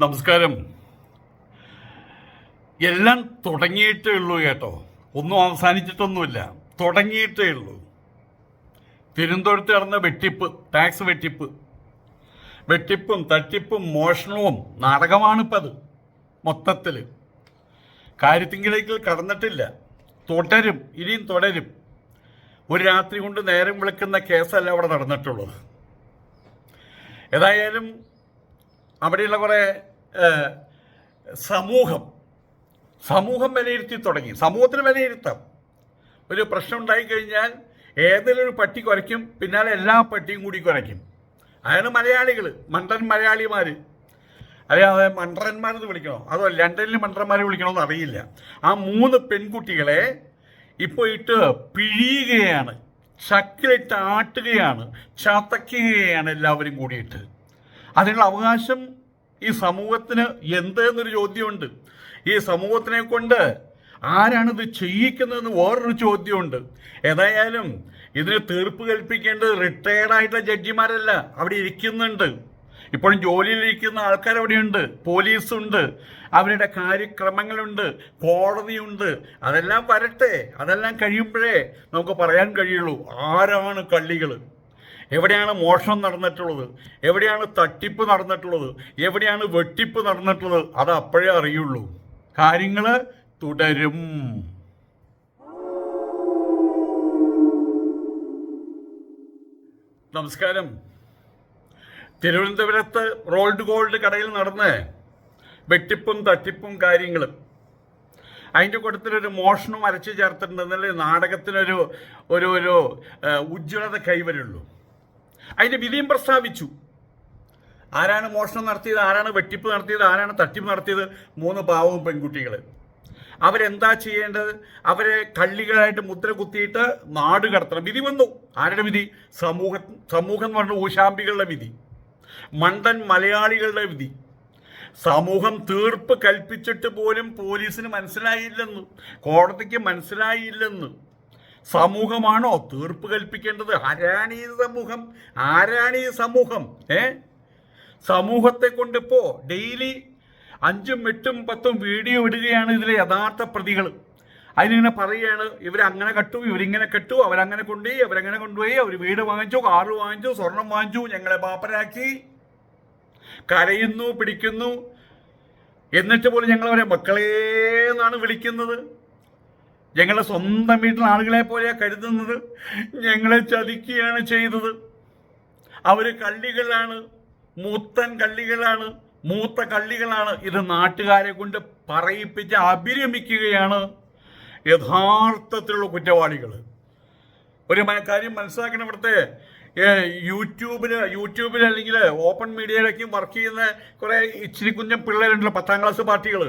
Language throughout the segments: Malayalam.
നമസ്കാരം. എല്ലാം തുടങ്ങിയിട്ടേ ഉള്ളൂ കേട്ടോ. ഒന്നും അവസാനിച്ചിട്ടൊന്നുമില്ല. തുടങ്ങിയിട്ടേ ഉള്ളൂ. തിരുവനന്തപുരത്ത് നടന്ന വെട്ടിപ്പ് ടാക്സ് വെട്ടിപ്പ്. വെട്ടിപ്പും തട്ടിപ്പും മോഷണവും നാടകമാണിപ്പോൾ അത് മൊത്തത്തിൽ കാര്യത്തിങ്കിലേക്ക് കടന്നിട്ടില്ല. തുടരും ഇനിയും തുടരും. ഒരു രാത്രി കൊണ്ട് നേരം വിളിക്കുന്ന കേസല്ല അവിടെ നടന്നിട്ടുള്ളത്. ഏതായാലും അവിടെയുള്ള കുറേ സമൂഹം. സമൂഹം വിലയിരുത്തി തുടങ്ങി. സമൂഹത്തിന് വിലയിരുത്താം. ഒരു പ്രശ്നം ഉണ്ടായിക്കഴിഞ്ഞാൽ ഏതെങ്കിലും ഒരു പട്ടി കുരയ്ക്കും പിന്നാലെ എല്ലാ പട്ടിയും കൂടി കുരയ്ക്കും അതാണ് മലയാളികൾ മണ്ടൻ മലയാളിമാർ അല്ലാതെ മണ്ടന്മാരെന്ന് വിളിക്കണോ? അതോ ലണ്ടനിൽ മണ്ടന്മാരെ വിളിക്കണമെന്ന് അറിയില്ല. ആ മൂന്ന് പെൺകുട്ടികളെ ഇപ്പോൾ ഇട്ട് പിഴിയുകയാണ്. ചക്കിലിട്ട് ആട്ടുകയാണ്. ചതയ്ക്കുകയാണ് എല്ലാവരും കൂടിയിട്ട് അതിനുള്ള അവകാശം ഈ സമൂഹത്തിന് എന്ത് എന്നൊരു ചോദ്യമുണ്ട്. ഈ സമൂഹത്തിനെ കൊണ്ട് ആരാണിത് ചെയ്യിക്കുന്നതെന്ന് വേറൊരു ചോദ്യമുണ്ട്. ഏതായാലും ഇതിന് തീർപ്പ് കൽപ്പിക്കേണ്ടത് റിട്ടയർഡ് ആയിട്ടുള്ള ജഡ്ജിമാരല്ല അവിടെ ഇരിക്കുന്നുണ്ട്. ഇപ്പോഴും ജോലിയിലിരിക്കുന്ന ആൾക്കാർ അവിടെയുണ്ട് പോലീസുണ്ട് അവരുടെ കാര്യക്രമങ്ങളുണ്ട് കോടതിയുണ്ട്. അതെല്ലാം വരട്ടെ അതെല്ലാം കഴിയുമ്പോഴേ നമുക്ക് പറയാൻ കഴിയുള്ളൂ ആരാണ് കള്ളികൾ എവിടെയാണ് മോഷണം നടന്നിട്ടുള്ളത്? എവിടെയാണ് തട്ടിപ്പ് നടന്നിട്ടുള്ളത്? എവിടെയാണ് വെട്ടിപ്പ് നടന്നിട്ടുള്ളത്? അത് അപ്പോഴേ അറിയുള്ളൂ. കാര്യങ്ങൾ തുടരും. നമസ്കാരം. തിരുവനന്തപുരത്ത് റോൾഡ് ഗോൾഡ് കടയിൽ നടന്ന് വെട്ടിപ്പും തട്ടിപ്പും കാര്യങ്ങളും. അതിന്റെ കൂട്ടത്തിലൊരു മോഷണം അരച്ചു ചേർത്തിട്ടുണ്ടെന്നല്ലേ നാടകത്തിനൊരു ഒരു ഒരു ഉജ്ജ്വലത കൈവരുള്ളൂ. അതിന്റെ വിധിയും പ്രസ്താവിച്ചു. ആരാണ് മോഷണം നടത്തിയത്? ആരാണ് വെട്ടിപ്പ് നടത്തിയത്? ആരാണ് തട്ടിപ്പ് നടത്തിയത്? മൂന്ന് പാവവും പെൺകുട്ടികൾ അവരെന്താ ചെയ്യേണ്ടത്? അവരെ കള്ളികളായിട്ട് മുദ്ര കുത്തിയിട്ട് നാട് കടത്തണം. വിധി വന്നു. ആരുടെ വിധി? സമൂഹ സമൂഹം എന്ന് പറഞ്ഞ ഊശാമ്പികളുടെ വിധി. മണ്ടൻ മലയാളികളുടെ വിധി. സമൂഹം തീർപ്പ് കൽപ്പിച്ചിട്ട് പോലും പോലീസിന് മനസ്സിലായില്ലെന്ന് കോടതിക്ക് മനസ്സിലായില്ലെന്ന് സമൂഹമാണോ തീർപ്പ് കൽപ്പിക്കേണ്ടത്? ആരാണ് ഈ സമൂഹം? ആരാണ് ഈ സമൂഹം? ഏ? സമൂഹത്തെ കൊണ്ടിപ്പോ ഡെയിലി അഞ്ചും എട്ടും പത്തും വീഡിയോ ഇടുകയാണ് ഇതിലെ യഥാർത്ഥ പ്രതികൾ അതിനിങ്ങനെ പറയുകയാണ് ഇവരങ്ങനെ കട്ടു ഇവരിങ്ങനെ കെട്ടു അവരങ്ങനെ കൊണ്ടുപോയി അവരങ്ങനെ കൊണ്ടുപോയി അവർ വീട് വാങ്ങിച്ചു കാറ് വാങ്ങിച്ചു സ്വർണം വാങ്ങിച്ചു ഞങ്ങളെ പാപ്പരാക്കി കരയുന്നു പിടിക്കുന്നു. എന്നിട്ട് പോലും ഞങ്ങളവരെ മക്കളേ എന്നാണ് വിളിക്കുന്നത്. ഞങ്ങളുടെ സ്വന്തം വീട്ടിലെ ആളുകളെ പോലെയാണ് കരുതുന്നത് ഞങ്ങളെ ചതിക്കുകയാണ് ചെയ്തത്. അവർ കള്ളികളാണ് മൂത്തൻ കള്ളികളാണ് മൂത്ത കള്ളികളാണ് ഇത് നാട്ടുകാരെ കൊണ്ട് പറയിപ്പിച്ച് അഭിരമിക്കുകയാണ് യഥാർത്ഥത്തിലുള്ള കുറ്റവാളികൾ. ഒരു കാര്യം മനസ്സിലാക്കണം ഇവിടുത്തെ യൂട്യൂബിൽ യൂട്യൂബിൽ അല്ലെങ്കിൽ ഓപ്പൺ മീഡിയയിലേക്കും വർക്ക് ചെയ്യുന്ന കുറേ ഇച്ചിരി കുഞ്ഞം പിള്ളേരുണ്ടല്ലോ പത്താം ക്ലാസ് പാർട്ടികൾ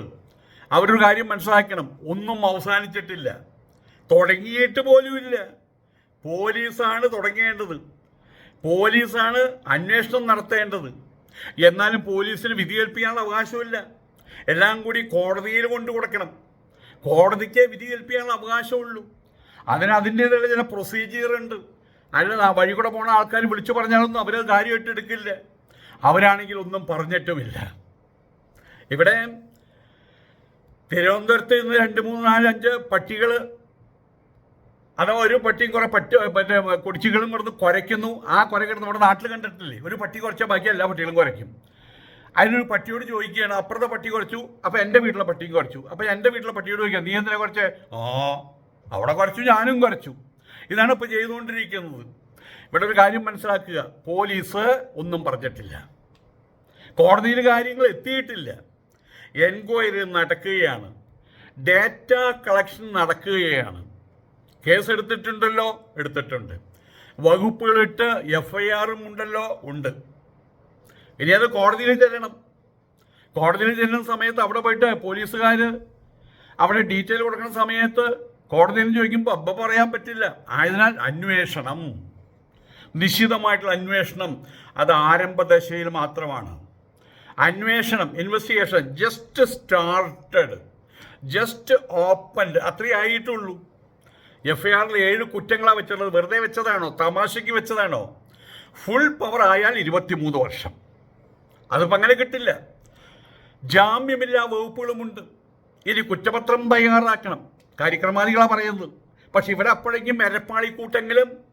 അവരൊരു കാര്യം മനസ്സിലാക്കണം. ഒന്നും അവസാനിച്ചിട്ടില്ല. തുടങ്ങിയിട്ട് പോലുമില്ല പോലീസാണ് തുടങ്ങേണ്ടത്. പോലീസാണ് അന്വേഷണം നടത്തേണ്ടത്. എന്നാലും പോലീസിന് വിധി കൽപ്പിക്കാനുള്ള അവകാശമില്ല. എല്ലാം കൂടി കോടതിയിൽ കൊണ്ടു കൊടുക്കണം. കോടതിക്ക് വിധി കൽപ്പിക്കാനുള്ള അവകാശമുള്ളൂ. അതിന് അതിന്റേതായ ചില പ്രൊസീജിയർ ഉണ്ട്. അല്ല ആ വഴി കൂടെ പോണ ആൾക്കാർ വിളിച്ചു പറഞ്ഞാലൊന്നും അവരത് കാര്യമായിട്ട് എടുക്കില്ല. അവരാണെങ്കിൽ ഒന്നും പറഞ്ഞിട്ടുമില്ല. ഇവിടെ തിരുവനന്തപുരത്ത് ഇന്ന് രണ്ട് മൂന്ന് നാല് അഞ്ച് പട്ടികൾ അഥവാ ഒരു പട്ടിയും കുറെ പട്ടി മറ്റേ കുടിച്ചുകളും കിടന്ന് കുരയ്ക്കുന്നു. ആ കുര കിടന്ന് നമ്മുടെ നാട്ടിൽ കണ്ടിട്ടില്ലേ? ഒരു പട്ടി കുറച്ചാൽ ബാക്കി എല്ലാ പട്ടികളും കുരയ്ക്കും. അതിനൊരു പട്ടിയോട് ചോദിക്കുകയാണ് അപ്പുറത്തെ പട്ടി കുറച്ചു അപ്പോൾ എന്റെ വീട്ടിലെ പട്ടിയും കുറച്ചു അപ്പോൾ എന്റെ വീട്ടിലെ പട്ടിയോട് ചോദിക്കുക നീ എന്തിനാ കുറച്ച് ആ അവിടെ കുറച്ചു ഞാനും കുറച്ചു ഇതാണ് ഇപ്പോൾ ചെയ്തുകൊണ്ടിരിക്കുന്നത്. ഇവിടെ ഒരു കാര്യം മനസ്സിലാക്കുക. പോലീസ് ഒന്നും പറഞ്ഞിട്ടില്ല. കോടതിയിൽ കാര്യങ്ങൾ എത്തിയിട്ടില്ല. എൻക്വയറി നടക്കുകയാണ്. ഡാറ്റ കളക്ഷൻ നടക്കുകയാണ്. കേസ് എടുത്തിട്ടുണ്ടല്ലോ? എടുത്തിട്ടുണ്ട്. വകുപ്പുകളിട്ട് എഫ് ഐ ആറും ഉണ്ടല്ലോ? ഉണ്ട്. ഇനി അത് കോടതിയിൽ ചെല്ലണം. കോടതിയിൽ ചെല്ലുന്ന സമയത്ത് അവിടെ പോയിട്ട് പോലീസുകാർ അവിടെ ഡീറ്റെയിൽ കൊടുക്കുന്ന സമയത്ത് കോടതിയിൽ ചോദിക്കുമ്പോൾ അബ്ബ പറയാൻ പറ്റില്ല. ആയതിനാൽ അന്വേഷണം. നിശ്ചിതമായിട്ടുള്ള അന്വേഷണം. അത് ആരംഭദശയിൽ മാത്രമാണ്. അന്വേഷണം investigation just started just opened അത്രേ ആയിട്ടുള്ളൂ. എഫ് ഐ ആറിൽ ഏഴ് കുറ്റങ്ങളാണ് വെച്ചുള്ളത് വെറുതെ വെച്ചതാണോ? തമാശയ്ക്ക് വെച്ചതാണോ? ഫുൾ പവർ ആയാൽ ഇരുപത്തിമൂന്ന് വർഷം. അതിപ്പോൾ അങ്ങനെ കിട്ടില്ല. ജാമ്യമില്ലാ വകുപ്പുകളുമുണ്ട്. ഇനി കുറ്റപത്രം തയ്യാറാക്കണം. കാര്യക്രമാദികളാണ് പറയുന്നത്. പക്ഷെ ഇവരപ്പോഴേക്കും എരപ്പാളി കൂട്ടെങ്കിലും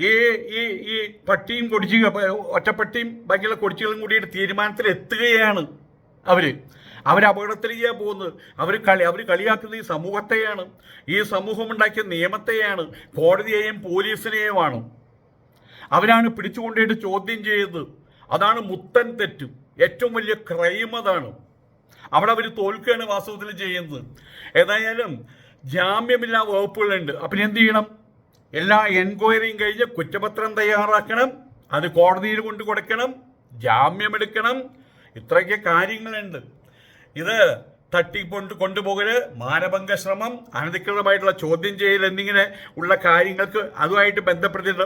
ഈ ഈ ഈ പട്ടിയും കൊടിച്ച ഒറ്റപ്പട്ടിയും ബാക്കിയുള്ള കൊടിച്ചുകളും കൂടിയിട്ട് തീരുമാനത്തിൽ എത്തുകയാണ് അവർ. അവർ അപകടത്തിലേക്കാണ് പോകുന്നത്. അവർ കളി അവർ കളിയാക്കുന്നത് ഈ സമൂഹത്തെയാണ്. ഈ സമൂഹം ഉണ്ടാക്കിയ നിയമത്തെയാണ്. കോടതിയെയും പോലീസിനെയുമാണ്. അവരാണ് പിടിച്ചുകൊണ്ടിട്ട് ചോദ്യം ചെയ്തത്. അതാണ് മുത്തൻ തെറ്റ്. ഏറ്റവും വലിയ ക്രൈം അതാണ്. അവിടെ അവർ തോൽക്കുകയാണ് വാസ്തവത്തിൽ ചെയ്യുന്നത്. ഏതായാലും ജാമ്യമില്ലാ വകുപ്പുകളുണ്ട്. അപ്പം എന്ത് ചെയ്യണം? എല്ലാ എൻക്വയറിയും കഴിഞ്ഞ് കുറ്റപത്രം തയ്യാറാക്കണം. അത് കോടതിയിൽ കൊണ്ടു കൊടുക്കണം. ജാമ്യമെടുക്കണം. ഇത്രയൊക്കെ കാര്യങ്ങളുണ്ട്. ഇത് തട്ടിക്കൊണ്ട് കൊണ്ടുപോകൽ മാനഭംഗ ശ്രമം അനധികൃതമായിട്ടുള്ള ചോദ്യം ചെയ്യൽ എന്നിങ്ങനെ ഉള്ള കാര്യങ്ങൾക്ക് അതുമായിട്ട് ബന്ധപ്പെട്ടിട്ട്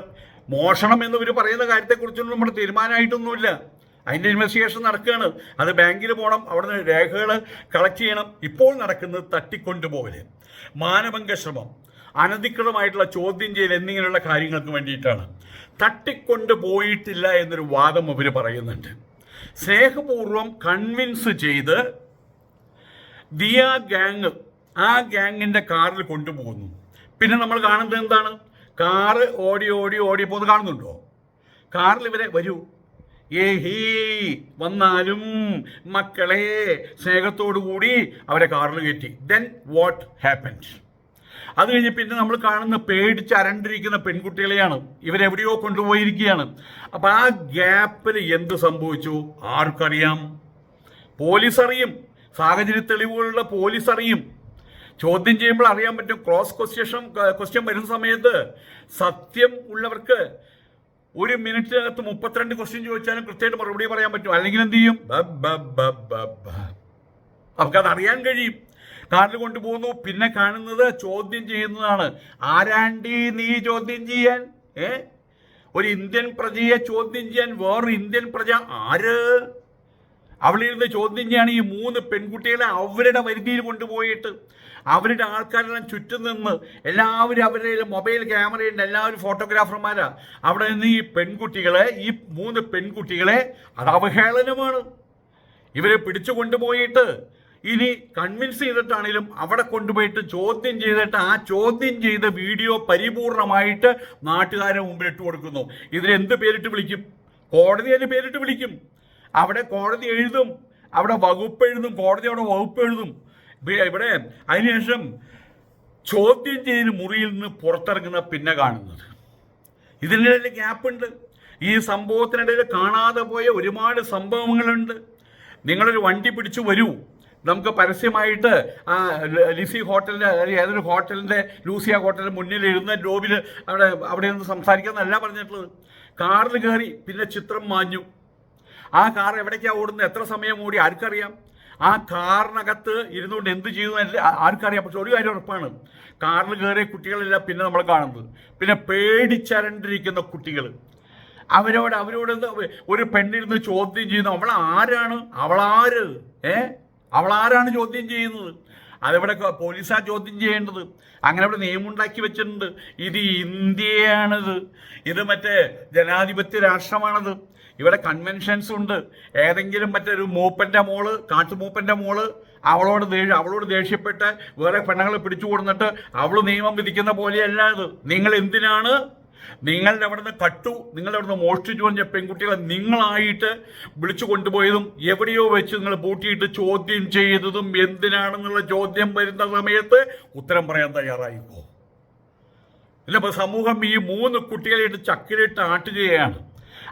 മോഷണം എന്ന് ഇവർ പറയുന്ന കാര്യത്തെക്കുറിച്ചൊന്നും നമ്മുടെ തീരുമാനമായിട്ടൊന്നുമില്ല. അതിന്റെ ഇൻവെസ്റ്റിഗേഷൻ നടക്കുകയാണ്. അത് ബാങ്കിൽ പോകണം അവിടെ നിന്ന് രേഖകൾ കളക്ട് ചെയ്യണം. ഇപ്പോൾ നടക്കുന്നത് തട്ടിക്കൊണ്ടുപോകൽ മാനഭംഗ ശ്രമം. അനധികൃതമായിട്ടുള്ള ചോദ്യം ചെയ്യൽ എന്നിങ്ങനെയുള്ള കാര്യങ്ങൾക്ക് വേണ്ടിയിട്ടാണ്. തട്ടിക്കൊണ്ട് പോയിട്ടില്ല എന്നൊരു വാദം അവർ പറയുന്നുണ്ട്. സ്നേഹപൂർവം കൺവിൻസ് ചെയ്ത് ദിയ ഗാങ് ആ ഗാങ്ങിന്റെ കാറിൽ കൊണ്ടുപോകുന്നു. പിന്നെ നമ്മൾ കാണുന്നത് എന്താണ്? കാറ് ഓടി ഓടി ഓടി പോകുന്നത് കാണുന്നുണ്ടോ? കാറിൽ ഇവരെ വരൂ. ഏ ഹീ വന്നാലും മക്കളെ സ്നേഹത്തോടു കൂടി അവരെ കാറിൽ കയറ്റി. ദെൻ വാട്ട് ഹാപ്പൻസ് അത് കഴിഞ്ഞ് പിന്നെ നമ്മൾ കാണുന്ന പേടിച്ച് അരണ്ടിരിക്കുന്ന പെൺകുട്ടികളെയാണ്. ഇവരെവിടെയോ കൊണ്ടുപോയിരിക്കുകയാണ്. അപ്പം ആ ഗ്യാപ്പിൽ എന്ത് സംഭവിച്ചു? ആർക്കറിയാം? പോലീസ് അറിയും സാഹചര്യ തെളിവുകളുള്ള പോലീസ് അറിയും ചോദ്യം ചെയ്യുമ്പോൾ അറിയാൻ പറ്റും ക്രോസ് ക്വസ്റ്റ്യൻ ക്വസ്റ്റ്യൻ വരുന്ന സമയത്ത് സത്യം ഉള്ളവർക്ക് ഒരു മിനിറ്റിനകത്ത് മുപ്പത്തിരണ്ട് ക്വസ്റ്റ്യൻ ചോദിച്ചാലും കൃത്യമായിട്ട് മറുപടി പറയാൻ പറ്റും. അല്ലെങ്കിൽ എന്ത് ചെയ്യും? അവർക്ക് അറിയാൻ കഴിയും. കാറിൽ കൊണ്ടുപോകുന്നു. പിന്നെ കാണുന്നത് ചോദ്യം ചെയ്യുന്നതാണ്. ആരാണ്ടി നീ ചോദ്യം ചെയ്യാൻ? ഏ? ഒരു ഇന്ത്യൻ പ്രജയെ ചോദ്യം ചെയ്യാൻ വേറൊരു ഇന്ത്യൻ പ്രജ ആര്? അവളിരുന്ന് ചോദ്യം ചെയ്യാണ് ഈ മൂന്ന് പെൺകുട്ടികളെ അവരുടെ വരുതിയിൽ കൊണ്ടുപോയിട്ട്. അവരുടെ ആൾക്കാരെല്ലാം ചുറ്റും നിന്ന് എല്ലാവരും അവരുടെ മൊബൈൽ ക്യാമറയുണ്ട് എല്ലാവരും ഫോട്ടോഗ്രാഫർമാരാ. അവിടെ നിന്ന് ഈ പെൺകുട്ടികളെ ഈ മൂന്ന് പെൺകുട്ടികളെ അത് അവഹേളനമാണ്. ഇവരെ പിടിച്ചു കൊണ്ടുപോയിട്ട് ഇനി കൺവിൻസ് ചെയ്തിട്ടാണെങ്കിലും അവിടെ കൊണ്ടുപോയിട്ട് ചോദ്യം ചെയ്തിട്ട് ആ ചോദ്യം ചെയ്ത വീഡിയോ പരിപൂർണമായിട്ട് നാട്ടുകാരെ മുമ്പിൽ ഇട്ട് കൊടുക്കുന്നു. ഇതിനെന്ത് പേരിട്ട് വിളിക്കും? കോടതി അതിന് പേരിട്ട് വിളിക്കും. അവിടെ കോടതി എഴുതും. അവിടെ വകുപ്പ് എഴുതും. കോടതി അവിടെ വകുപ്പ് എഴുതും. ഇവിടെ അതിനുശേഷം ചോദ്യം ചെയ്ത് മുറിയിൽ നിന്ന് പുറത്തിറങ്ങുന്ന പിന്നെ കാണുന്നത്. ഇതിനിടയിൽ ഗ്യാപ്പുണ്ട് ഈ സംഭവത്തിനിടയിൽ കാണാതെ പോയ ഒരുപാട് സംഭവങ്ങളുണ്ട്. നിങ്ങളൊരു വണ്ടി പിടിച്ചു വരൂ. നമുക്ക് പരസ്യമായിട്ട് ആ ലിസി ഹോട്ടലിന്റെ അല്ലെങ്കിൽ ഏതൊരു ഹോട്ടലിന്റെ ലൂസിയ ഹോട്ടലിന്റെ മുന്നിൽ ഇരുന്ന ലോബിൽ അവിടെ അവിടെ നിന്ന് സംസാരിക്കാമെന്നല്ല പറഞ്ഞിട്ടുള്ളത്. കാറിൽ കയറി പിന്നെ ചിത്രം മാഞ്ഞു. ആ കാർ എവിടേക്കാണ് ഓടുന്നത്? എത്ര സമയം ഓടി? ആർക്കറിയാം. ആ കാറിനകത്ത് ഇരുന്നുകൊണ്ട് എന്ത് ചെയ്യുന്നു എന്ന് ആർക്കറിയാം. പക്ഷെ ഒരു കാര്യം ഉറപ്പാണ്. കാറിൽ കയറിയ കുട്ടികളില്ല പിന്നെ നമ്മൾ കാണുന്നത്. പിന്നെ പേടിച്ചരണ്ടിരിക്കുന്ന കുട്ടികൾ അവരോട് അവരോട് ഒരു പെണ്ണിരുന്ന് ചോദ്യം ചെയ്യുന്നു. അവൾ ആരാണ് അവളാര് ഏ ആരാണ് ചോദ്യം ചെയ്യുന്നത്? അതിവിടെ പോലീസാ ചോദ്യം ചെയ്യേണ്ടത്? അങ്ങനെ ഇവിടെ നിയമമുണ്ടാക്കി വെച്ചിട്ടുണ്ട്. ഇത് ഇന്ത്യയാണിത്. ഇത് മറ്റേ ജനാധിപത്യ രാഷ്ട്രമാണത്. ഇവിടെ കൺവെൻഷൻസ് ഉണ്ട്. ഏതെങ്കിലും മറ്റൊരു മൂപ്പന്റെ മോൾ കാട്ടുമൂപ്പന്റെ മോൾ അവളോട് അവളോട് ദേഷ്യപ്പെട്ട് വേറെ പെണ്ണുങ്ങളെ പിടിച്ചു കൊടുന്നിട്ട് അവൾ നിയമം വിധിക്കുന്ന പോലെയല്ല ഇത്. നിങ്ങൾ എന്തിനാണ് നിങ്ങളുടെ അവിടുന്ന് കട്ടു നിങ്ങളുടെ അവിടുന്ന് മോഷ്ടിച്ചു പറഞ്ഞ പെൺകുട്ടികളെ നിങ്ങളായിട്ട് വിളിച്ചു കൊണ്ടുപോയതും എവിടെയോ വെച്ച് നിങ്ങൾ പൂട്ടിയിട്ട് ചോദ്യം ചെയ്തതും എന്തിനാണെന്നുള്ള ചോദ്യം വരുന്ന സമയത്ത് ഉത്തരം പറയാൻ തയ്യാറായിപ്പോ ഇല്ല ഇപ്പൊ സമൂഹം ഈ മൂന്ന് കുട്ടികളായിട്ട് ചക്കിലിട്ട് ആട്ടുകയാണ്.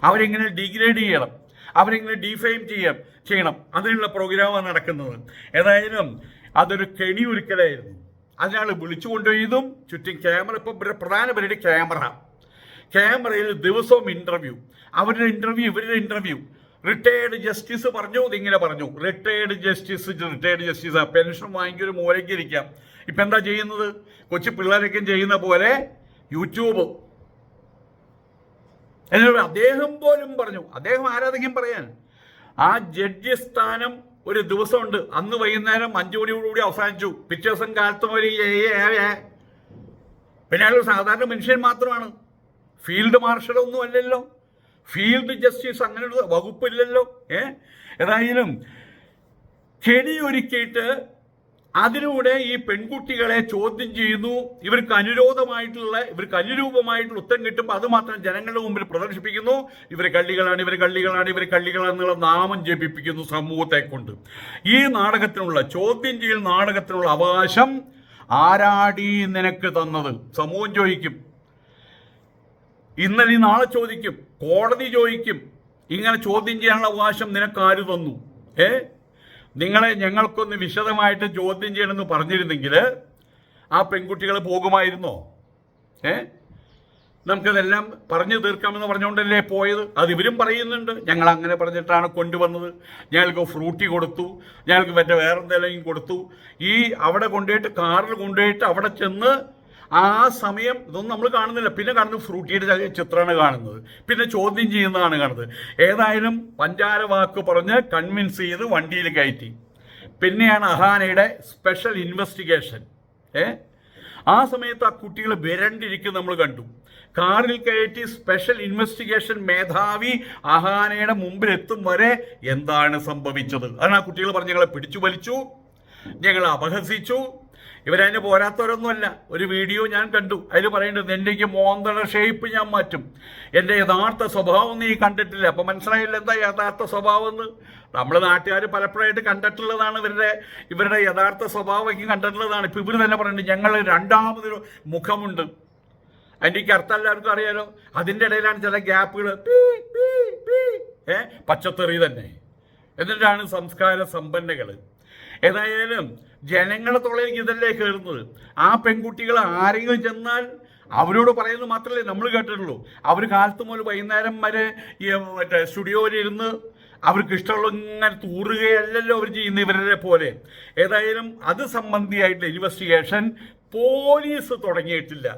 അവരെങ്ങനെ ഡിഗ്രേഡ് ചെയ്യണം. അവരെങ്ങനെ ഡിഫൈം ചെയ്യാം ചെയ്യണം. അതിനുള്ള പ്രോഗ്രാമാണ് നടക്കുന്നത്. ഏതായാലും അതൊരു കെണി ഒരുക്കലായിരുന്നു. അതിനാൾ വിളിച്ചു കൊണ്ടുപോയതും ചുറ്റും ക്യാമറ ഇപ്പം ഇവരുടെ പ്രധാന പരിപാടി ക്യാമറ ക്യാമറയിൽ ദിവസവും ഇന്റർവ്യൂ അവരുടെ ഇന്റർവ്യൂ ഇവരുടെ ഇന്റർവ്യൂ റിട്ടയേർഡ് ജസ്റ്റിസ് പറഞ്ഞു ഇതിങ്ങനെ പറഞ്ഞു. Retired justice retired justice pension വാങ്ങിക്കൊരു ഒരു മൂലയ്ക്ക് ഇരിക്കാം. ഇപ്പം എന്താ ചെയ്യുന്നത്? കൊച്ചു പിള്ളേരൊക്കെ ചെയ്യുന്ന പോലെ യൂട്യൂബ് എന്നോട് അദ്ദേഹം പോലും പറഞ്ഞു. അദ്ദേഹം ആരാധിക്കും പറയാൻ? ആ ജഡ്ജി സ്ഥാനം ഒരു ദിവസമുണ്ട്. അന്ന് വൈകുന്നേരം അഞ്ചു മണിയോടുകൂടി അവസാനിച്ചു. പിറ്റേ ദിവസം കാലത്തും ഒരു. പിന്നെ അയാൾ സാധാരണ മനുഷ്യൻ മാത്രമാണ്. ഫീൽഡ് മാർഷലൊന്നും അല്ലല്ലോ. ഫീൽഡ് ജസ്റ്റിസ് അങ്ങനെയുള്ള വകുപ്പില്ലല്ലോ. ഏ? ഏതായാലും ചെടിയൊരുക്കിയിട്ട് അതിലൂടെ ഈ പെൺകുട്ടികളെ ചോദ്യം ചെയ്യുന്നു. ഇവർക്ക് അനുരോധമായിട്ടുള്ള ഇവർക്ക് അനുരൂപമായിട്ടുള്ള ഉത്തരം കിട്ടുമ്പോൾ അത് മാത്രം ജനങ്ങളുടെ മുമ്പിൽ പ്രദർശിപ്പിക്കുന്നു. ഇവർ കള്ളികളാണ് ഇവർ കള്ളികളാണ് ഇവർ കള്ളികളാണെന്നുള്ള നാമം ജപിപ്പിക്കുന്നു സമൂഹത്തെ കൊണ്ട്. ഈ നാടകത്തിനുള്ള ചോദ്യം ചെയ്യൽ നാടകത്തിനുള്ള അവകാശം ആരാടി നിനക്ക് തന്നത്? സമൂഹം ചോദിക്കും. ഇന്നലെ നാളെ ചോദിക്കും കോടതി ചോദിക്കും ഇങ്ങനെ ചോദ്യം ചെയ്യാനുള്ള അവകാശം നിനക്ക് ആര് തന്നു? ഏ? നിങ്ങളെ ഞങ്ങൾക്കൊന്ന് വിശദമായിട്ട് ചോദ്യം ചെയ്യണമെന്ന് പറഞ്ഞിരുന്നെങ്കിൽ ആ പെൺകുട്ടികൾ പോകുമായിരുന്നോ? ഏ? നമുക്കതെല്ലാം പറഞ്ഞു തീർക്കാമെന്ന് പറഞ്ഞുകൊണ്ടല്ലേ പോയത്? അത് ഇവരും പറയുന്നുണ്ട്. ഞങ്ങൾ അങ്ങനെ പറഞ്ഞിട്ടാണ് കൊണ്ടുവന്നത്. ഞങ്ങൾക്ക് ഫ്രൂട്ടി കൊടുത്തു. ഞങ്ങൾക്ക് മറ്റേ വേറെന്തെങ്കിലും കൊടുത്തു. ഈ അവിടെ കൊണ്ടുപോയിട്ട് കാറിൽ കൊണ്ടുപോയിട്ട് അവിടെ ചെന്ന് ആ സമയം ഇതൊന്നും നമ്മൾ കാണുന്നില്ല. പിന്നെ കാണുന്നത് ഫ്രൂട്ടിയുടെ ചിത്രമാണ് കാണുന്നത്. പിന്നെ ചോദ്യം ചെയ്യുന്നതാണ് കാണുന്നത്. ഏതായാലും പഞ്ചാര വാക്ക് പറഞ്ഞ് കൺവിൻസ് ചെയ്ത് വണ്ടിയിൽ കയറ്റി. പിന്നെയാണ് അഹാനയുടെ സ്പെഷ്യൽ ഇൻവെസ്റ്റിഗേഷൻ ഏ? ആ സമയത്ത് ആ കുട്ടികൾ വിരണ്ടിരിക്കും നമ്മൾ കണ്ടു. കാറിൽ കയറ്റി സ്പെഷ്യൽ ഇൻവെസ്റ്റിഗേഷൻ മേധാവി അഹാനയുടെ മുമ്പിൽ എത്തും വരെ എന്താണ് സംഭവിച്ചത്? അതാണ് ആ കുട്ടികൾ പറഞ്ഞ് ഞങ്ങളെ പിടിച്ചു വലിച്ചു ഞങ്ങളെ അപഹസിച്ചു ഇവരതിന് പോരാത്തവരൊന്നുമല്ല. ഒരു വീഡിയോ ഞാൻ കണ്ടു. അതിൽ പറയുന്നത് എന്റെ മോന്തയുടെ ഷേപ്പ് ഞാൻ മാറ്റും. എന്റെ യഥാർത്ഥ സ്വഭാവം നീ കണ്ടിട്ടില്ല. അപ്പം മനസ്സിലായില്ല എന്താ യഥാർത്ഥ സ്വഭാവം എന്ന്? നമ്മൾ നാട്ടുകാർ പലപ്പോഴായിട്ട് കണ്ടിട്ടുള്ളതാണ് ഇവരുടെ ഇവരുടെ യഥാർത്ഥ സ്വഭാവമൊക്കെ കണ്ടിട്ടുള്ളതാണ്. ഇപ്പം ഇവർ തന്നെ പറയുന്നത് ഞങ്ങൾ രണ്ടാമതൊരു മുഖമുണ്ട്. അതിന്റെ ഈ അർത്ഥം എല്ലാവർക്കും അറിയാലോ? അതിന്റെ ഇടയിലാണ് ചില ഗ്യാപ്പുകൾ ഏ? പച്ചത്തെറി തന്നെ. എന്നിട്ടാണ് സംസ്കാര സമ്പന്നകൾ ഏതായാലും ജനങ്ങളെ തൊള്ളയിലേക്ക് ഇതല്ലേ കയറുന്നത്? ആ പെൺകുട്ടികൾ ആരെങ്കിലും ചെന്നാൽ അവരോട് പറയുന്നത് മാത്രമല്ലേ നമ്മൾ കേട്ടിട്ടുള്ളൂ. അവർ കാലത്ത് മുതൽ വൈകുന്നേരം വരെ മറ്റേ സ്റ്റുഡിയോയിൽ ഇരുന്ന് അവർക്ക് ഇഷ്ടമുള്ള ഇങ്ങനെ തൂറുകയല്ലല്ലോ അവർ ചെയ്യുന്ന ഇവരെ പോലെ. ഏതായാലും അത് സംബന്ധിയായിട്ടുള്ള ഇൻവെസ്റ്റിഗേഷൻ പോലീസ് തുടങ്ങിയിട്ടില്ല.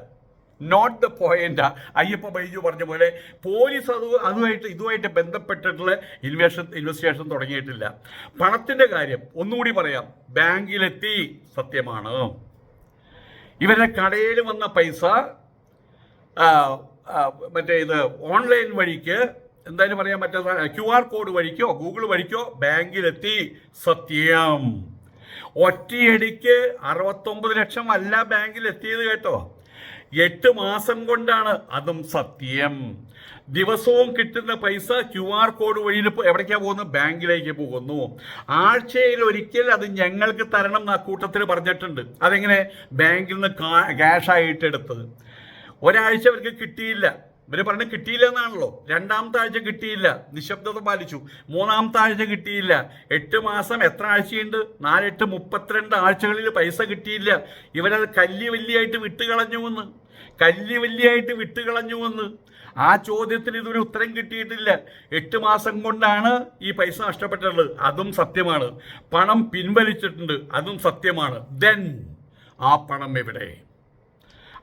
Not the point Ayyappa Baiju പറഞ്ഞ പോലെ പോലീസ് അത് അതുമായിട്ട് ഇതുമായിട്ട് ബന്ധപ്പെട്ടിട്ടുള്ള ഇൻവെസ്റ്റ് ഇൻവെസ്റ്റിഗേഷൻ തുടങ്ങിയിട്ടില്ല. പണത്തിന്റെ കാര്യം ഒന്നുകൂടി പറയാം. ബാങ്കിലെത്തി. സത്യമാണ്. ഇവരുടെ കടയിൽ വന്ന പൈസ മറ്റേ ഇത് ഓൺലൈൻ വഴിക്ക് എന്തായാലും പറയാൻ പറ്റാത്ത ക്യു ആർ കോഡ് വഴിക്കോ ഗൂഗിൾ വഴിക്കോ ബാങ്കിലെത്തി. സത്യം. ഒറ്റയടിക്ക് അറുപത്തൊമ്പത് ലക്ഷം അല്ല ബാങ്കിൽ എത്തിയത് കേട്ടോ. എട്ട് മാസം കൊണ്ടാണ് അതും സത്യം. ദിവസവും കിട്ടുന്ന പൈസ ക്യു ആർ കോഡ് വഴി എവിടേക്കാ പോകുന്നത് ബാങ്കിലേക്ക് പോകുന്നു. ആഴ്ചയിൽ ഒരിക്കൽ അത് ഞങ്ങൾക്ക് തരണം എന്ന് കൂട്ടത്തിൽ പറഞ്ഞിട്ടുണ്ട്. അതെങ്ങനെ? ബാങ്കിൽ നിന്ന് ക്യാഷ് ആയിട്ട് എടുത്തത്. ഒരാഴ്ച അവർക്ക് കിട്ടിയില്ല. ഇവർ പറഞ്ഞ് കിട്ടിയില്ല എന്നാണല്ലോ. രണ്ടാമത്തെ ആഴ്ച കിട്ടിയില്ല. നിശബ്ദത പാലിച്ചു. മൂന്നാമത്തെ ആഴ്ച കിട്ടിയില്ല. എട്ട് മാസം എത്ര ആഴ്ചയുണ്ട്? നാലെട്ട് മുപ്പത്തിരണ്ട് ആഴ്ചകളിൽ പൈസ കിട്ടിയില്ല. ഇവരത് കല്ലി വല്യായിട്ട് വിട്ടുകളഞ്ഞു എന്ന് കല്ലി വല്യായിട്ട് വിട്ടുകളഞ്ഞു എന്ന്. ആ ചോദ്യത്തിന് ഇതൊരു ഉത്തരം കിട്ടിയിട്ടില്ല. എട്ട് മാസം കൊണ്ടാണ് ഈ പൈസ നഷ്ടപ്പെട്ടിട്ടുള്ളത്. അതും സത്യമാണ്. പണം പിൻവലിച്ചിട്ടുണ്ട്. അതും സത്യമാണ്. ദെൻ ആ പണം എവിടെ?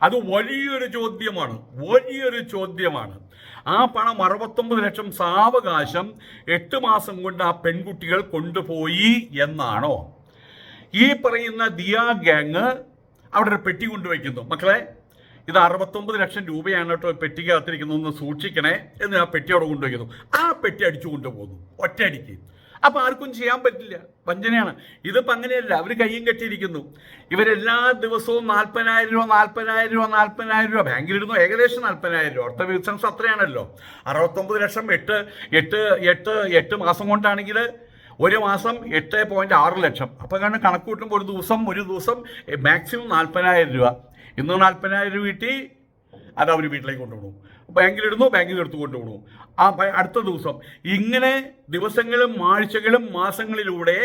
അത് വലിയൊരു ചോദ്യമാണ്. വലിയൊരു ചോദ്യമാണ്. ആ പണം അറുപത്തൊമ്പത് ലക്ഷം സാവകാശം എട്ട് മാസം കൊണ്ട് ആ പെൺകുട്ടികൾ കൊണ്ടുപോയി എന്നാണോ? ഈ പറയുന്ന ദിയാ ഗ്യാങ് അവിടെ ഒരു പെട്ടി കൊണ്ടുവയ്ക്കുന്നു. മക്കളെ ഇത് അറുപത്തൊമ്പത് ലക്ഷം രൂപയാണ് കേട്ടോ പെട്ടിക്കകത്തിരിക്കുന്നത്. ഒന്ന് സൂക്ഷിക്കണേ എന്ന് ആ പെട്ടി അവിടെ കൊണ്ടുവയ്ക്കുന്നു. ആ പെട്ടി അടിച്ചു കൊണ്ടുപോകുന്നു. ഒറ്റയടിക്ക്. അപ്പം ആർക്കും ചെയ്യാൻ പറ്റില്ല. വഞ്ചനയാണ്. ഇതിപ്പോൾ അങ്ങനെയല്ല. അവർ കയ്യും കെട്ടിയിരിക്കുന്നു. ഇവരെല്ലാ ദിവസവും നാൽപ്പതിനായിരം രൂപ നാൽപ്പതിനായിരം രൂപ നാൽപ്പതിനായിരം രൂപ. ബാങ്കിലിരുന്നു ഏകദേശം നാൽപ്പതിനായിരം രൂപ. അടുത്ത ബിസിനസ് അത്രയാണല്ലോ. അറുപത്തൊമ്പത് ലക്ഷം എട്ട് എട്ട് എട്ട് എട്ട് മാസം കൊണ്ടാണെങ്കിൽ ഒരു മാസം എട്ട് പോയിന്റ് ആറ് ലക്ഷം. അപ്പം കാരണം കണക്ക് കൂട്ടുമ്പോൾ ഒരു ദിവസം ഒരു ദിവസം മാക്സിമം നാൽപ്പതിനായിരം രൂപ. ഇന്ന് നാൽപ്പതിനായിരം കിട്ടി അത് അവർ വീട്ടിലേക്ക് കൊണ്ടുപോകും ബാങ്കിലിടുന്നു ബാങ്കിൽ എടുത്തു കൊണ്ടുപോകുന്നു ആ അടുത്ത ദിവസം ഇങ്ങനെ ദിവസങ്ങളും ആഴ്ചകളും മാസങ്ങളിലൂടെ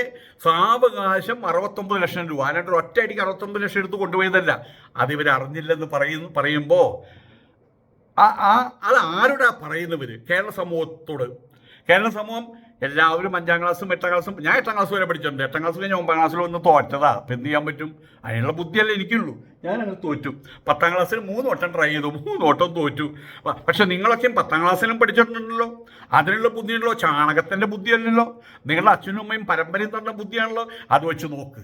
സാവകാശം അറുപത്തൊമ്പത് ലക്ഷം രൂപ അല്ലാണ്ട് ഒറ്റയടിക്ക് അറുപത്തൊമ്പത് ലക്ഷം എടുത്ത് കൊണ്ടുപോയതല്ല. അത് ഇവർ അറിഞ്ഞില്ലെന്ന് പറയുന്നു പറയുമ്പോൾ ആ ആ അത് ആരോടാ പറയുന്നവർ കേരള സമൂഹത്തോട്. കേരള സമൂഹം എല്ലാവരും അഞ്ചാം ക്ലാസ്സും എട്ടാം ക്ലാസ്സും ഞാൻ എട്ടാം ക്ലാസ് വരെ പഠിച്ചിട്ടുണ്ട്. എട്ടാം ക്ലാസ് കഴിഞ്ഞ് ഒമ്പതാം ക്ലാസ്സിൽ ഒന്ന് തോറ്റതാ. അപ്പം എന്ത് ചെയ്യാൻ പറ്റും? അതിനുള്ള ബുദ്ധിയല്ലേ എനിക്കുള്ളൂ. ഞാൻ അങ്ങനെ തോറ്റു. പത്താം ക്ലാസ്സിൽ മൂന്ന് വട്ടം ട്രൈ ചെയ്തു. മൂന്ന് വട്ടം തോറ്റു. പക്ഷെ നിങ്ങളൊക്കെയും പത്താം ക്ലാസ്സിലും പഠിച്ചിട്ടുണ്ടല്ലോ. അതിനുള്ള ബുദ്ധിയുണ്ടല്ലോ. ചാണകത്തിന്റെ ബുദ്ധിയല്ലല്ലോ. നിങ്ങളുടെ അച്ഛനും അമ്മയും പരമ്പരയും തന്ന ബുദ്ധിയാണല്ലോ. അത് വെച്ച് നോക്ക്.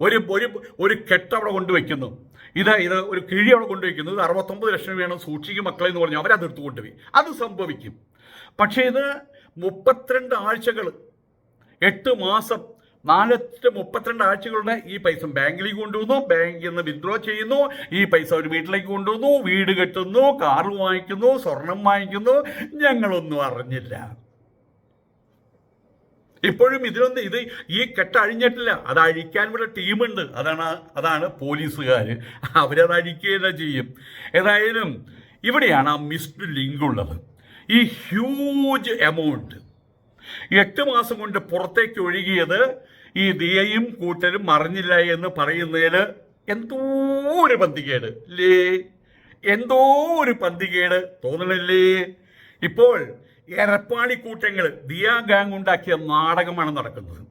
ഒരു ഒരു ഒരു കെട്ട് അവിടെ കൊണ്ടുവയ്ക്കുന്നു. ഇത് ഇത് ഒരു കിഴി അവിടെ കൊണ്ടുവയ്ക്കുന്നു. ഇത് അറുപത്തൊമ്പത് ലക്ഷം രൂപയാണ് സൂക്ഷിക്കും മക്കളെന്ന് പറഞ്ഞു അവരത് എടുത്തു കൊണ്ടുപോയി. അത് സംഭവിക്കും. പക്ഷേ ഇത് മുപ്പത്തിരണ്ട് ആഴ്ചകൾ എട്ട് മാസം. നാലറ്റ് മുപ്പത്തിരണ്ട് ആഴ്ചകളുടെ ഈ പൈസ ബാങ്കിലേക്ക് കൊണ്ടുവന്നു. ബാങ്കിൽ നിന്ന് വിത്ഡ്രോ ചെയ്യുന്നു. ഈ പൈസ ഒരു വീട്ടിലേക്ക് കൊണ്ടുവന്നു. വീട് കെട്ടുന്നു. കാറ് വാങ്ങിക്കുന്നു. സ്വർണം വാങ്ങിക്കുന്നു. ഞങ്ങളൊന്നും അറിഞ്ഞില്ല. ഇപ്പോഴും ഇതിനൊന്നും ഇത് ഈ കെട്ട് അഴിഞ്ഞിട്ടില്ല. അത് അഴിക്കാൻ ഇവിടെ ടീമുണ്ട്. അതാണ് അതാണ് പോലീസുകാർ അവരത് അഴിക്കുകയല്ല ചെയ്യും. ഏതായാലും ഇവിടെയാണ് ആ മിസ്ഡ് ലിങ്ക് ഉള്ളത്. ഈ ഹ്യൂജ് എമൗണ്ട് എട്ട് മാസം കൊണ്ട് പുറത്തേക്ക് ഒഴുകിയത് ഈ ദിയയും കൂട്ടരും അറിഞ്ഞില്ല എന്ന് പറയുന്നതിൽ എന്തോ ഒരു പന്തികേട്. ലേ എന്തോ ഒരു പന്തികേട്. തോന്നണില്ലേ? ഇപ്പോൾ എരപ്പാളി കൂട്ടങ്ങൾ ദിയ ഗാങ് ഉണ്ടാക്കിയ നാടകമാണ് നടക്കുന്നത്.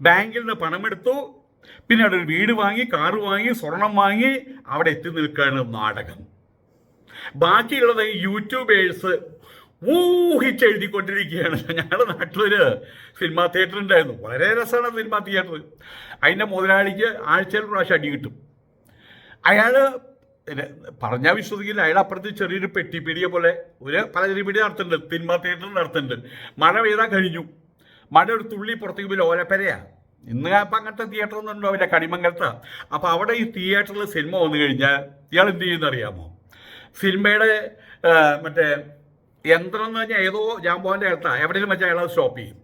ബാങ്കിൽ നിന്ന് പണമെടുത്തു. പിന്നെ അവിടെ ഒരു വീട് വാങ്ങി കാറ് വാങ്ങി സ്വർണം വാങ്ങി അവിടെ എത്തി നിൽക്കുകയാണ് നാടകം. ബാക്കിയുള്ളത് യൂട്യൂബേഴ്സ് ഊഹിച്ച് എഴുതിക്കൊണ്ടിരിക്കുകയാണ് ഞങ്ങളുടെ നാട്ടിലൊരു സിനിമാ തിയേറ്റർ ഉണ്ടായിരുന്നു വളരെ രസമാണ് സിനിമാ തിയേറ്റർ. അതിന്റെ മുതലാളിക്ക് ആഴ്ചയിൽ പ്രാവശ്യം അടി കിട്ടും. അയാൾ പറഞ്ഞാൽ വിശ്വസിക്കില്ല. അയാൾ അപ്പുറത്ത് ചെറിയൊരു പെട്ടിപ്പീടിയ പോലെ ഒരു പലചരി പീടിയ നടത്തുന്നുണ്ട്. സിനിമാ തിയേറ്റർ നടത്തുന്നുണ്ട്. മഴ പെയ്താൽ കഴിഞ്ഞു. മഴ ഒരു തുള്ളി പുറത്തേക്ക് പോയി. ഓലപ്പരയാ. ഇന്ന് അപ്പം അങ്ങനത്തെ തിയേറ്റർ ഒന്നും ഉണ്ടോ അവന്റെ കണിമംഗലത്ത്. അപ്പം അവിടെ ഈ തിയേറ്ററിൽ സിനിമ വന്നു കഴിഞ്ഞാൽ ഇയാൾ എന്ത് ചെയ്യുന്ന അറിയാമോ സിനിമയുടെ മറ്റേ യന്ത്രം എന്ന് പറഞ്ഞാൽ ഏതോ ജാമ്പോന്റെ അടുത്താ എവിടെയും വെച്ചാൽ അയാൾ സ്റ്റോപ്പ് ചെയ്യും.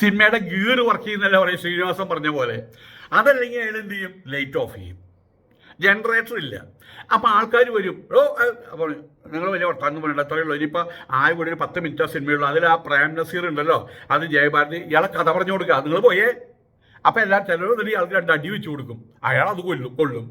സിനിമയുടെ ഗീർ വർക്ക് ചെയ്യുന്നല്ല പറയും ശ്രീനിവാസൻ പറഞ്ഞ പോലെ. അതല്ലെങ്കിൽ അയാൾ എന്ത് ചെയ്യും? ലൈറ്റ് ഓഫ് ചെയ്യും. ജനറേറ്റർ ഇല്ല. അപ്പോൾ ആൾക്കാർ വരും. ഓ അപ്പോൾ നിങ്ങൾ വലിയ വർത്താനം പറയണ്ട അത്രയേ ഉള്ളൂ. ഇനിയിപ്പോൾ ആകെ കൂടി ഒരു പത്ത് മിനിറ്റ് സിനിമയുള്ളൂ അതിൽ ആ പ്രേം നസീർ ഉണ്ടല്ലോ. അത് ജയഭാരതി ഇയാളെ കഥ പറഞ്ഞു കൊടുക്കുക. നിങ്ങൾ പോയേ. അപ്പോൾ എല്ലാ ചിലരും ഇതിൽ ഇയാൾക്ക് രണ്ട് അടി വെച്ച് കൊടുക്കും. അയാൾ അത് കൊല്ലും കൊള്ളും.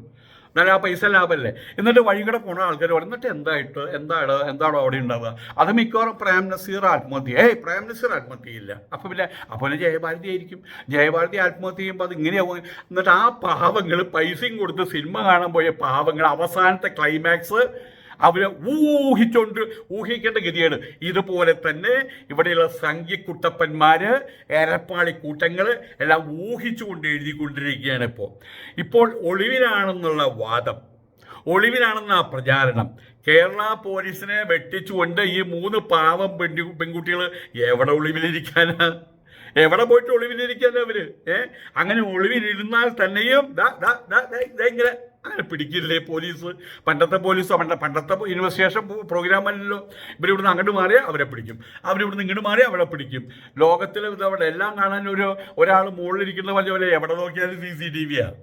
എന്നാൽ ആ പൈസ ലാഭമല്ലേ എന്നിട്ട് വഴികൂടെ പോണ ആൾക്കാർ പറയും എന്നിട്ട് എന്തായിട്ട്? എന്താണ് എന്താണോ അവിടെ ഉണ്ടാവുക? അത് മിക്കവാറും പ്രേം നസീർ ആത്മഹത്യ. ഏയ് പ്രേം നസീർ ആത്മഹത്യയില്ല. അപ്പം പിന്നെ അപ്പോൾ ജയഭാരതി ആയിരിക്കും. ജയഭാരതി ആത്മഹത്യ ചെയ്യുമ്പോൾ അത് ഇങ്ങനെയാവും എന്നിട്ട് ആ പാവങ്ങൾ പൈസയും കൊടുത്ത് സിനിമ കാണാൻ പോയ പാവങ്ങൾ അവസാനത്തെ ക്ലൈമാക്സ് അവരെ ഊഹിച്ചുകൊണ്ട് ഊഹിക്കേണ്ട ഗതിയാണ് ഇതുപോലെ തന്നെ ഇവിടെയുള്ള സംഘിക്കുട്ടപ്പന്മാര് എരപ്പാളി കൂട്ടങ്ങൾ എല്ലാം ഊഹിച്ചുകൊണ്ട് എഴുതിക്കൊണ്ടിരിക്കുകയാണ് ഇപ്പോൾ ഇപ്പോൾ ഒളിവിലാണെന്നുള്ള വാദം ഒളിവിലാണെന്ന പ്രചാരണം. കേരള പോലീസിനെ വെട്ടിച്ചുകൊണ്ട് ഈ മൂന്ന് പാവം പെണ്ണു പെൺകുട്ടികൾ എവിടെ ഒളിവിലിരിക്കാനാ? എവിടെ പോയിട്ട് ഒളിവിലിരിക്കാനാ അവർ? ഏ? അങ്ങനെ ഒളിവിലിരുന്നാൽ തന്നെയും ഇങ്ങനെ അങ്ങനെ പിടിക്കില്ലേ പോലീസ്? പണ്ടത്തെ പോലീസോ പണ്ട പണ്ടത്തെ ഇൻവെസ്റ്റിഗേഷൻ പ്രോഗ്രാം അല്ലല്ലോ ഇവരിവിടുന്ന് അങ്ങോട്ട് മാറിയാൽ അവരെ പിടിക്കും. അവരിവിടുന്ന് ഇങ്ങോട്ട് മാറിയാൽ അവരെ പിടിക്കും. ലോകത്തിൽ അവിടെ എല്ലാം കാണാൻ ഒരു ഒരാൾ മുകളിലിരിക്കുന്ന പോലെ പോലെ എവിടെ നോക്കിയാലും സി സി ടി വിയാണ്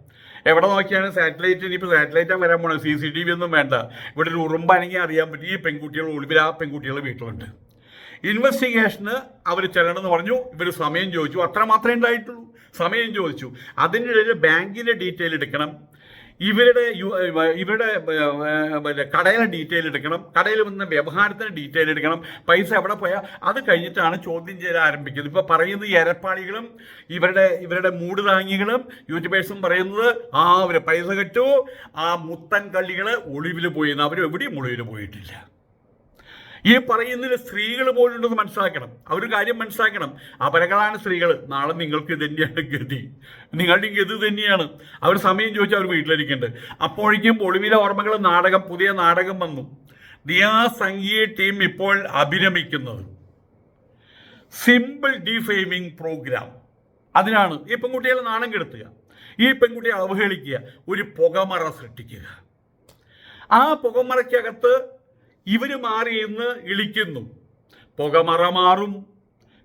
എവിടെ നോക്കിയാലും സാറ്റലൈറ്റ് ഇനിയിപ്പോൾ സാറ്റലൈറ്റാണ് വരാൻ പോണത് സി സി ടി വി ഒന്നും വേണ്ട. ഇവിടെ ഒരു ഉറുമ്പാണെങ്കിൽ അറിയാൻ പറ്റും. ഈ പെൺകുട്ടികൾ ഒളിവിൽ ആ പെൺകുട്ടികൾ വീട്ടിലുണ്ട്. ഇൻവെസ്റ്റിഗേഷന് അവർ ചെല്ലണമെന്ന് പറഞ്ഞു. ഇവർ സമയം ചോദിച്ചു. അത്ര മാത്രമേ ഉണ്ടായിട്ടുള്ളൂ. സമയം ചോദിച്ചു. അതിന്റെ ഇടയിൽ ബാങ്കിന്റെ ഡീറ്റെയിൽ എടുക്കണം. ഇവരുടെ ഇവരുടെ കടയിലെ ഡീറ്റെയിൽ എടുക്കണം. കടയിൽ വന്ന വ്യവഹാരത്തിന് ഡീറ്റെയിൽ എടുക്കണം. പൈസ എവിടെ പോയാൽ അത് കഴിഞ്ഞിട്ടാണ് ചോദ്യം ചെയ്യൽ ആരംഭിക്കുന്നത്. ഇപ്പോൾ പറയുന്നത് എരപ്പാളികളും ഇവരുടെ ഇവരുടെ മൂട് താങ്ങികളും യൂട്യൂബേഴ്സും പറയുന്നത് ആ അവർ പൈസ കെട്ടു. ആ മുത്തൻ കള്ളികൾ ഒളിവിൽ പോയെന്ന് അവർ എവിടെയും ഒളിവിൽ പോയിട്ടില്ല. ഈ പറയുന്നതിൽ സ്ത്രീകൾ പോലുണ്ടെന്ന് മനസ്സിലാക്കണം. അവർ കാര്യം മനസ്സിലാക്കണം. അപരകളാണ് സ്ത്രീകൾ. നാളെ നിങ്ങൾക്ക് ഇതന്നെയാണ് തന്നെയാണ് ഗതി. നിങ്ങളുടെ ഗതി തന്നെയാണ്. അവർ സമയം ചോദിച്ചാൽ അവർ വീട്ടിലിരിക്കുന്നുണ്ട്. അപ്പോഴേക്കും ഒളിവിലെ ഓർമ്മകൾ നാടകം പുതിയ നാടകം വന്നു. ദിയാ സംഗീയ ടീം ഇപ്പോൾ അഭിരമിക്കുന്നത് സിമ്പിൾ ഡിഫെയിമിംഗ് പ്രോഗ്രാം അതിനാണ് ഈ പെൺകുട്ടികളെ നാണം കെടുത്തുക. ഈ പെൺകുട്ടിയെ അവഹേളിക്കുക. ഒരു പുകമറ സൃഷ്ടിക്കുക. ആ പുകമറയ്ക്കകത്ത് ഇവർ മാറി ഇന്ന് ഇളിക്കുന്നു. പുകമറ മാറും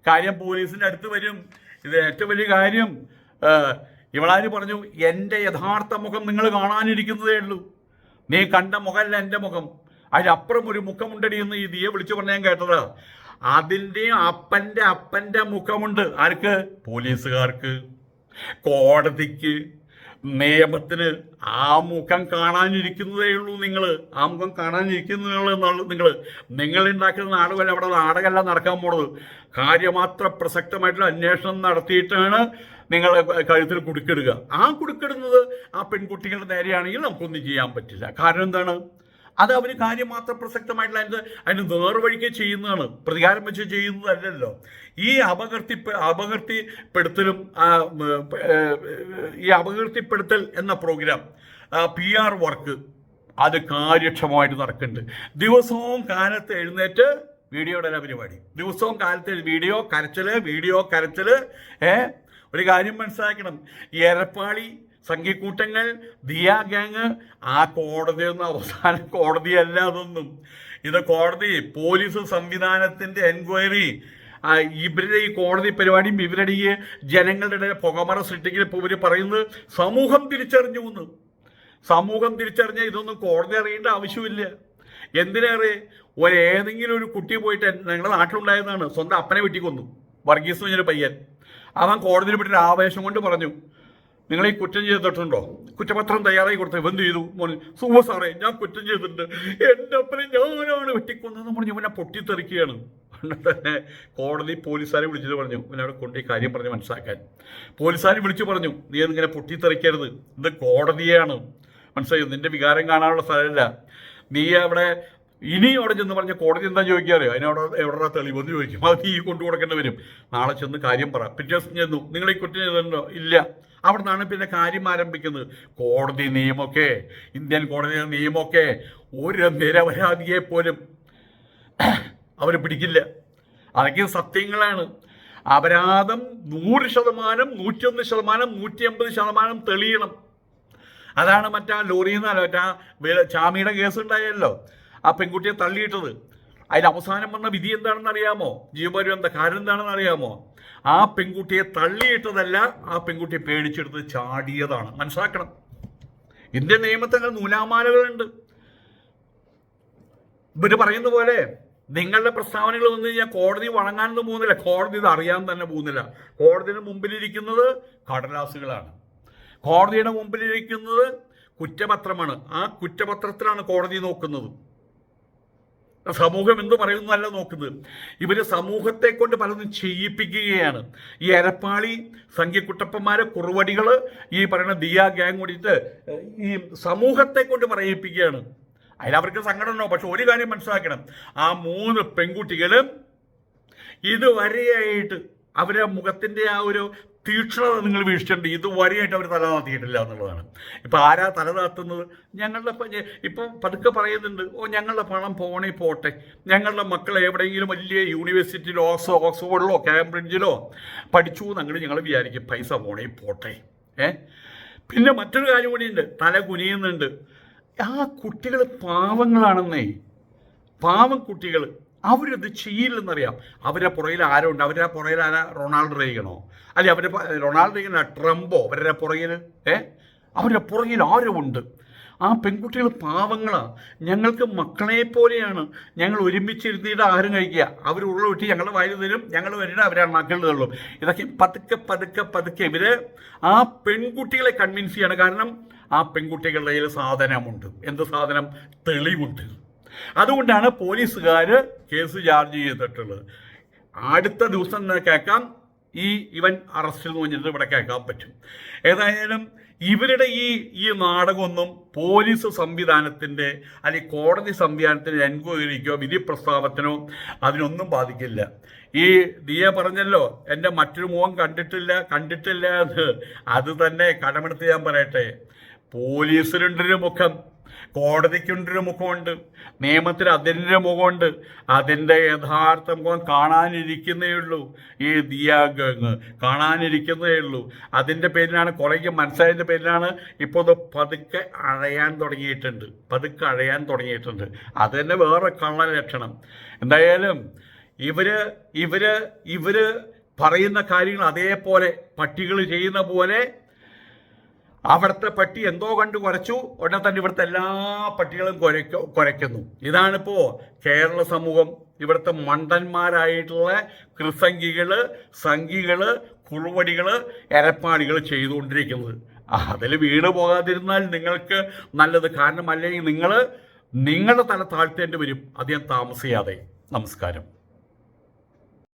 കാര്യം പോലീസിന്റെ അടുത്ത് വരും. ഇത് ഏറ്റവും വലിയ കാര്യം. ഇവളാര് പറഞ്ഞു എന്റെ യഥാർത്ഥ മുഖം നിങ്ങൾ കാണാനിരിക്കുന്നതേ ഉള്ളൂ. നീ കണ്ട മുഖമല്ല എന്റെ മുഖം. അതിലപ്പുറം ഒരു മുഖമുണ്ടടി എന്ന് ഈ ദിയെ വിളിച്ചു പറഞ്ഞ ഞാൻ കേട്ടത്. അതിന്റെ അപ്പന്റെ അപ്പന്റെ മുഖമുണ്ട്. ആർക്ക്? പോലീസുകാർക്ക്. കോടതിക്ക്. നിയമത്തിന് ആ മുഖം കാണാനിരിക്കുന്നതേ ഉള്ളൂ നിങ്ങൾ ആ മുഖം കാണാനിരിക്കുന്നതേ ഉള്ളൂ നിങ്ങൾ നിങ്ങൾ ഉണ്ടാക്കുന്ന നാടകമല്ല അവിടെ നാടകമല്ല നടക്കാൻ പോണത്. കാര്യമാത്ര പ്രസക്തമായിട്ടുള്ള അന്വേഷണം നടത്തിയിട്ടാണ് നിങ്ങൾ കഴുത്തിൽ കുടുക്കിടുക. ആ കുടുക്കിടുന്നത് ആ പെൺകുട്ടികളുടെ നേരെയാണെങ്കിൽ നമുക്കൊന്നും ചെയ്യാൻ പറ്റില്ല. കാരണം എന്താണ്? അത് അവർ കാര്യം മാത്രം പ്രസക്തമായിട്ടുള്ള അതിന്റെ അതിന് നേർവഴിക്ക് ചെയ്യുന്നതാണ്. പ്രതികാരം വെച്ച് ചെയ്യുന്നതല്ലല്ലോ. ഈ അപകീർത്തി അപകീർത്തിപ്പെടുത്തലും ഈ അപകീർത്തിപ്പെടുത്തൽ എന്ന പ്രോഗ്രാം പി ആർ വർക്ക് അത് കാര്യക്ഷമമായിട്ട് നടക്കുന്നുണ്ട്. ദിവസവും കാലത്ത് എഴുന്നേറ്റ് വീഡിയോയുടെ എല്ലാ പരിപാടി. ദിവസവും കാലത്ത് വീഡിയോ കരച്ചൽ വീഡിയോ കരച്ചൽ ഏ ഒരു കാര്യം മനസ്സിലാക്കണം. എരപ്പാളി സംഘിക്കൂട്ടങ്ങൾ ദിയ ഗ്യാങ് ആ കോടതിയൊന്നും അവസാന കോടതിയല്ല അതൊന്നും. ഇത് കോടതി പോലീസ് സംവിധാനത്തിന്റെ എൻക്വയറി ഇവരുടെ ഈ കോടതി പരിപാടിയും ഇവരുടെ ഈ ജനങ്ങളുടെ പുകമറ സൃഷ്ടിക്കൽ ഇപ്പോൾ ഇവർ പറയുന്നത് സമൂഹം തിരിച്ചറിഞ്ഞു എന്ന്. സമൂഹം തിരിച്ചറിഞ്ഞ ഇതൊന്നും കോടതി അറിയേണ്ട ആവശ്യമില്ല. എന്തിനേറെ ഒരു ഏതെങ്കിലും ഒരു കുട്ടി പോയിട്ട് ഞങ്ങളുടെ നാട്ടിലുണ്ടായതാണ്. സ്വന്തം അപ്പനെ വെട്ടിക്കൊന്നു. വർഗീസ് എന്ന് പയ്യൻ. അവൻ കോടതിയിൽ പെട്ടൊരു ആവേശം കൊണ്ട് പറഞ്ഞു നിങ്ങൾ ഈ കുറ്റം ചെയ്തിട്ടുണ്ടോ? കുറ്റപത്രം തയ്യാറായി കൊടുത്തു. എന്ത് ചെയ്തു? സുഖ സാറേ ഞാൻ കുറ്റം ചെയ്തിട്ടുണ്ട്. എന്റെ അപ്പനെ ഞാനാണ് വെട്ടിക്കൊന്നതെന്ന് പറഞ്ഞ് ഇവനെ പൊട്ടിത്തെറിക്കുകയാണ്. തന്നെ കോടതി പോലീസുകാരെ വിളിച്ചിട്ട് പറഞ്ഞു ഇവനവിടെ കൊണ്ട് ഈ കാര്യം പറഞ്ഞ് മനസ്സിലാക്കാൻ. പോലീസുകാരെ വിളിച്ചു പറഞ്ഞു നീ അതിങ്ങനെ പൊട്ടിത്തെറിക്കരുത്. ഇത് കോടതിയാണ്. മനസ്സിലായോ? നിന്റെ വികാരം കാണാനുള്ള സ്ഥലമല്ല. നീ അവിടെ ഇനി അവിടെ ചെന്ന് പറഞ്ഞ കോടതി എന്താ ചോദിക്കാറിയോ അതിനവിടെ എവിടെ തെളിവെന്ന് ചോദിക്കും. അത് നീ കൊണ്ടു കൊടുക്കേണ്ടി വരും. നാളെ ചെന്ന് കാര്യം പറ. പിറ്റേ ദിവസം ചെന്നു. നിങ്ങൾ ഈ കുറ്റം ചെയ്തിട്ടുണ്ടോ? ഇല്ല. അവിടെ നിന്നാണ് പിന്നെ കാര്യം ആരംഭിക്കുന്നത്. കോടതി നിയമമൊക്കെ ഇന്ത്യൻ കോടതി നിയമമൊക്കെ ഒരു നിരപരാധിയെ പോലും അവർ പിടിക്കില്ല. അതൊക്കെ സത്യങ്ങളാണ്. അപരാധം നൂറ് ശതമാനം നൂറ്റിയൊന്ന് ശതമാനം നൂറ്റി അമ്പത് ശതമാനം തെളിയണം. അതാണ് മറ്റാ ലോറിയിൽ മറ്റാ ചാമിയുടെ കേസ് ഉണ്ടായല്ലോ. ആ പെൺകുട്ടിയെ തള്ളിയിട്ടത്. അതിൽ അവസാനം വന്ന വിധി എന്താണെന്ന് അറിയാമോ? ജീവപര്യന്ത കാരണം എന്താണെന്ന് അറിയാമോ? ആ പെൺകുട്ടിയെ തള്ളിയിട്ടതല്ല ആ പെൺകുട്ടിയെ പേടിച്ചെടുത്ത് ചാടിയതാണ്. മനസ്സിലാക്കണം. ഇന്ത്യൻ നിയമത്തിൽ നൂലാമാലകളുണ്ട്. ഇവർ പറയുന്ന പോലെ നിങ്ങളുടെ പ്രസ്താവനകൾ വന്നു കഴിഞ്ഞാൽ കോടതി വഴങ്ങാനൊന്നും പോകുന്നില്ല. കോടതി ഇത് അറിയാൻ തന്നെ പോകുന്നില്ല. കോടതിയുടെ മുമ്പിലിരിക്കുന്നത് കടലാസുകളാണ്. കോടതിയുടെ മുമ്പിലിരിക്കുന്നത് കുറ്റപത്രമാണ്. ആ കുറ്റപത്രത്തിലാണ് കോടതി നോക്കുന്നത്. സമൂഹം എന്ത് പറയുന്നതല്ല നോക്കുന്നത്. ഇവർ സമൂഹത്തെ കൊണ്ട് പലതും ചെയ്യിപ്പിക്കുകയാണ്. ഈ എരപ്പാളി സംഖ്യക്കുട്ടപ്പന്മാരെ കുറുവടികൾ ഈ പറയുന്ന ദിയ ഗ്യാങ് കൂടിയിട്ട് ഈ സമൂഹത്തെ കൊണ്ട് പറയിപ്പിക്കുകയാണ്. അതിലവർക്ക് സങ്കടമുണ്ടോ? പക്ഷെ ഒരു കാര്യം മനസ്സിലാക്കണം. ആ മൂന്ന് പെൺകുട്ടികളും ഇതുവരെയായിട്ട് അവരെ മുഖത്തിന്റെ ആ ഒരു തീക്ഷണത നിങ്ങൾ വീക്ഷിച്ചിട്ടുണ്ട്. ഇതുവരെയായിട്ട് അവർ തല താത്തിയിട്ടില്ല എന്നുള്ളതാണ്. ഇപ്പം ആരാ തല താത്തുന്നത്? ഞങ്ങളുടെ ഇപ്പം പതുക്കെ പറയുന്നുണ്ട് ഓ ഞങ്ങളുടെ പണം പോണേ പോട്ടെ. ഞങ്ങളുടെ മക്കൾ എവിടെയെങ്കിലും വലിയ യൂണിവേഴ്സിറ്റിയിലോ ഓക്സോ ഓക്സ്ഫോർഡിലോ കാംബ്രിഡ്ജിലോ പഠിച്ചു എന്നങ്ങൾ ഞങ്ങൾ വിചാരിക്കും പൈസ പോണേ പോട്ടെ. ഏ? പിന്നെ മറ്റൊരു കാര്യം കൂടിയുണ്ട്. തല കുനിയുന്നുണ്ട്. ആ കുട്ടികൾ പാവങ്ങളാണെന്നേ. പാവം കുട്ടികൾ അവരത് ചെയ്യില്ലെന്നറിയാം. അവരുടെ പുറകിൽ ആരോ ഉണ്ട് അവരുടെ പുറകിൽ ആരാ? റൊണാൾഡ് റീഗണോ? അല്ലെ അവരുടെ റൊണാൾഡോ റീഗണോ ട്രംപോ അവരുടെ പുറകിൽ ഏ? അവരുടെ പുറകിൽ ആരോ ഉണ്ട് ആ പെൺകുട്ടികൾ പാവങ്ങളാണ് ഞങ്ങൾക്ക് മക്കളെ പോലെയാണ് ഞങ്ങൾ ഒരുമിച്ചിരുന്നിട്ട് ആഹാരം കഴിക്കുക. അവർ ഉള്ള വിട്ട് ഞങ്ങളുടെ വായിൽ തരും ഞങ്ങൾ വരിക അവരെ തള്ളും. ഇതൊക്കെ പതുക്കെ പതുക്കെ പതുക്കെ ഇവർ ആ പെൺകുട്ടികളെ കൺവിൻസ് ചെയ്യണം. കാരണം ആ പെൺകുട്ടികളുടെ കയ്യിൽ സാധനമുണ്ട്. എന്ത് സാധനം? തെളിവുണ്ട്. അതുകൊണ്ടാണ് പോലീസുകാർ കേസ് ചാർജ് ചെയ്തിട്ടുള്ളത്. അടുത്ത ദിവസം കേൾക്കാം. ഈ ഇവൻ അറസ്റ്റിൽ എന്ന് പറഞ്ഞിട്ട് ഇവിടെ കേൾക്കാൻ പറ്റും. ഏതായാലും ഇവരുടെ ഈ ഈ നാടകമൊന്നും പോലീസ് സംവിധാനത്തിന്റെ അല്ലെങ്കിൽ കോടതി സംവിധാനത്തിന്റെ എൻക്വയറിക്കോ വിധി പ്രസ്താവത്തിനോ അതിനൊന്നും ബാധിക്കില്ല. ഈ ദിയ പറഞ്ഞല്ലോ എന്റെ മറ്റൊരു മുഖം കണ്ടിട്ടില്ല കണ്ടിട്ടില്ല എന്ന്. അത് തന്നെ കടമെടുത്ത് ഞാൻ പറയട്ടെ. പോലീസിനുണ്ടൊരു മുഖം കോടതിക്കുണ്ടൊരു മുഖമുണ്ട് നിയമത്തിന് അതിന്റെ മുഖമുണ്ട്. അതിന്റെ യഥാർത്ഥ മുഖം കാണാനിരിക്കുന്നേ ഉള്ളൂ. ഈ ദിയാഗങ് കാണാനിരിക്കുന്നേ ഉള്ളൂ. അതിന്റെ പേരിലാണ് കുറേക്ക് മനസ്സിലായതിന്റെ പേരിലാണ് ഇപ്പോൾ ഇത് പതുക്കെ അഴയാൻ തുടങ്ങിയിട്ടുണ്ട്. പതുക്കെ അഴയാൻ തുടങ്ങിയിട്ടുണ്ട്. അത് തന്നെ വേറെ കള്ള ലക്ഷണം. എന്തായാലും ഇവർ ഇവർ ഇവർ പറയുന്ന കാര്യങ്ങൾ അതേപോലെ പട്ടികൾ ചെയ്യുന്ന പോലെ അവിടുത്തെ പട്ടി എന്തോ കണ്ട് കുറച്ചു. ഉടനെ തന്നെ ഇവിടുത്തെ എല്ലാ പട്ടികളും കുരയ്ക്കു കുരയ്ക്കുന്നു ഇതാണിപ്പോ കേരള സമൂഹം. ഇവിടുത്തെ മണ്ടന്മാരായിട്ടുള്ള കൃസംഗികൾ സംഘികൾ കുറുവടികൾ എരപ്പാടികൾ ചെയ്തുകൊണ്ടിരിക്കുന്നത്. അതിൽ വീട് പോകാതിരുന്നാൽ നിങ്ങൾക്ക് നല്ലത്. കാരണം അല്ലെങ്കിൽ നിങ്ങൾ നിങ്ങളുടെ തല താഴ്ത്തേണ്ടി വരും. അധികം താമസിയാതെ. നമസ്കാരം.